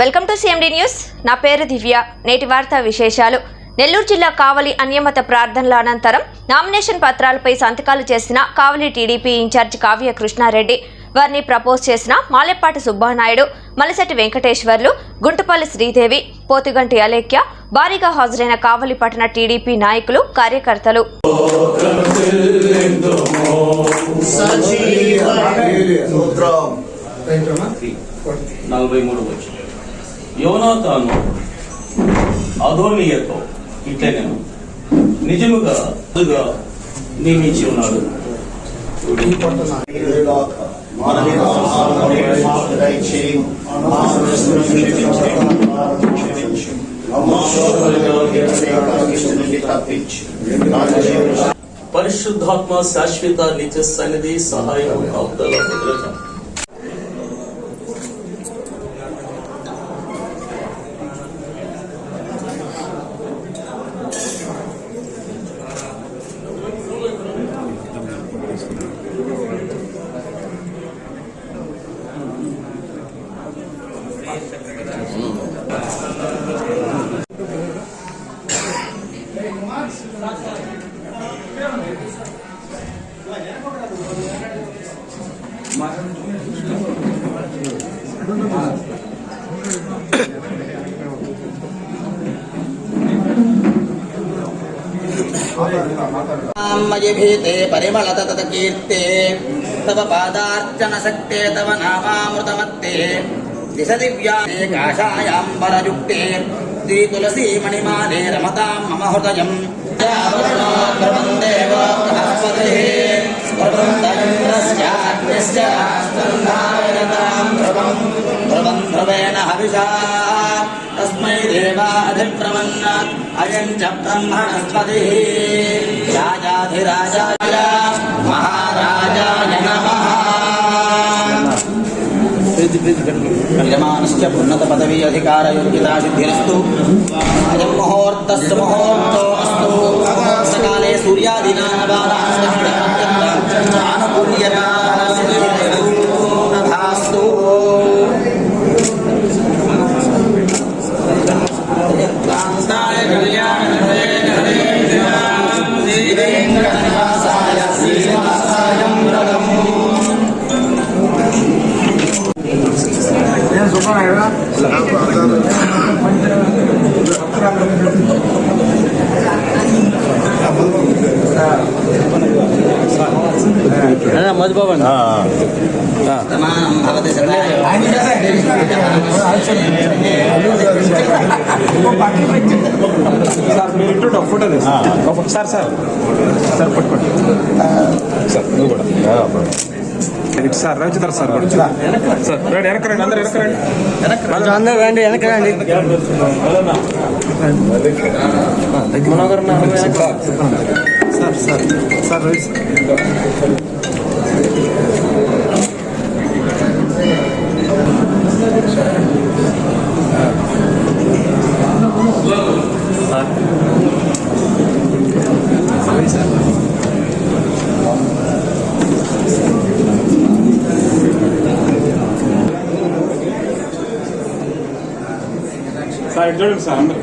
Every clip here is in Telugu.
Welcome to CMD news. నా పేరు దివ్య. నేటి వార్తా విశేషాలు. నెల్లూరు జిల్లా కావలి అన్యమత ప్రార్థనల అనంతరం నామినేషన్ పత్రాలపై సంతకాలు చేసిన కావలి టీడీపీ ఇన్ఛార్జ్ కావ్య కృష్ణారెడ్డి వారిని ప్రపోజ్ చేసిన మాలెప్పాటి సుబ్బానాయుడు మలసటి వెంకటేశ్వర్లు గుంటుపల్లి శ్రీదేవి పోతుగంటి అలేఖ్య భారీగా హాజరైన కావలి పట్టణ టీడీపీ నాయకులు కార్యకర్తలు. నలభై మూడు వచ్చిన యోనాతాను అధోనియతో ఇట్లనే నిజముగా అదుగా నియమించి ఉన్నాడు. పరిశుద్ధాత్మ శాశ్వత నిత్య సన్నిధి సహాయం కాపుదల భద్రత. मयि भीते परिमलततकीर्ते तव पादार्चनशक्ते तव नामामृतमत्ते दिश दिव्याते काषायाम्बरयुक्ते श्रीतुलसीमणिमाले रमतां मम हृदयम् देव बृहस्पतिः प्रबन्धयन्द्रस्याग्निश्च राष्ट्रन्धारयतां ध्रुवम् ध्रुवम् ध्रुवेण हविषा तस्मै देवाधिप्रमन् अयम् च ब्रह्मणस्पतिः राजाधिराजाय यजमानश्च उन्नतपदवी अधिकारयोग्यतासिद्धिरस्तु अयं मुहूर्तस्य मुहूर्तोऽस्तु सकाले सूर्यादीनानबालानुकूल्यता तथास्तु कान्ताय ఇంటూ ఫోటో తీసుకో. Sir sir. సార్ పట్టుకోండి. సార్ నువ్వు కూడా. సార్ రవిచంద్ర సార్ సార్ రండి వెనక రండి అందరు వెనక రండి. అందరూ రండి వెనక రండి. Sir sir. Sir Ravi sir. Sir చూడండి సార్ అందరు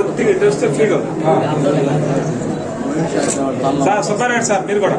ఒత్తిడి ఇటు ఫ్రీగా సార్ సుబ్బారాయుడు సార్ మీరు కూడా